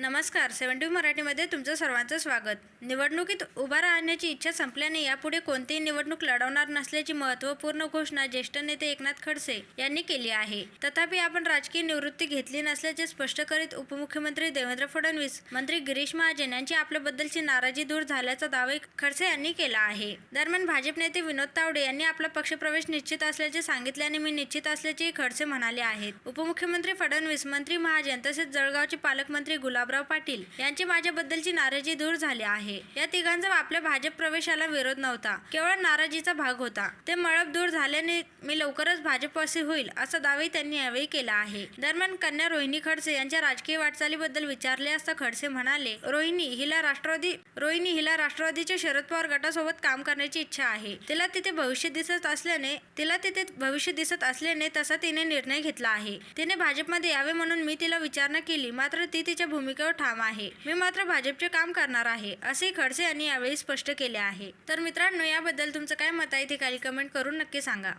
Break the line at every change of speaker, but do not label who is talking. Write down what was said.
नमस्कार सेव्हन्टी मराठीमध्ये तुमचं सर्वांचं स्वागत. निवडणुकीत उभा राहण्याची इच्छा संपल्याने यापुढे कोणतीही निवडणूक लढवणार नसल्याची महत्त्वपूर्ण घोषणा ज्येष्ठ नेते एकनाथ खडसे यांनी केली आहे. तथापि आपण राजकीय निवृत्ती घेतली नसल्याचे स्पष्ट करीत उपमुख्यमंत्री देवेंद्र फडणवीस मंत्री गिरीश महाजन यांची आपल्याबद्दलची नाराजी दूर झाल्याचा दावा खडसे यांनी केला आहे. दरम्यान भाजप नेते विनोद तावडे यांनी आपला पक्षप्रवेश निश्चित असल्याचे सांगितल्याने मी निश्चित असल्याचेही खडसे म्हणाले आहेत. उपमुख्यमंत्री फडणवीस मंत्री महाजन तसेच जळगावचे पालकमंत्री गुलाब गुलाबराव पाटील यांची माझ्याबद्दलची नाराजी दूर झाली आहे. या तिघांचा आपल्या भाजप प्रवेशाला विरोध नव्हता. केवळ नाराजीचा भाग होता. ते मळप दूर झाल्याने मी लवकरच भाजपवासी होईल असा दावाही त्यांनी यावेळी केला आहे. दरम्यान कन्या रोहिणी खडसे यांच्या राजकीय वाटचालीबद्दल विचारले असता खडसे म्हणाले रोहिणी हिला राष्ट्रवादी रोहिणी हिला राष्ट्रवादीच्या शरद पवार गटासोबत काम करण्याची इच्छा आहे. तिला तिथे भविष्य दिसत असल्याने तिला तिथे भविष्य दिसत असल्याने तसा तिने निर्णय घेतला आहे. तिने भाजपमध्ये यावे म्हणून मी तिला विचारणा केली मात्र ती तिच्या भूमिकेवर ठाम आहे. मी मात्र भाजपचे काम करणार आहे असे खडसे यांनी यावेळी स्पष्ट केले आहे. तर मित्रांनो याबद्दल तुमचं काय मत आहे ते काही कमेंट करून नक्की सांगा.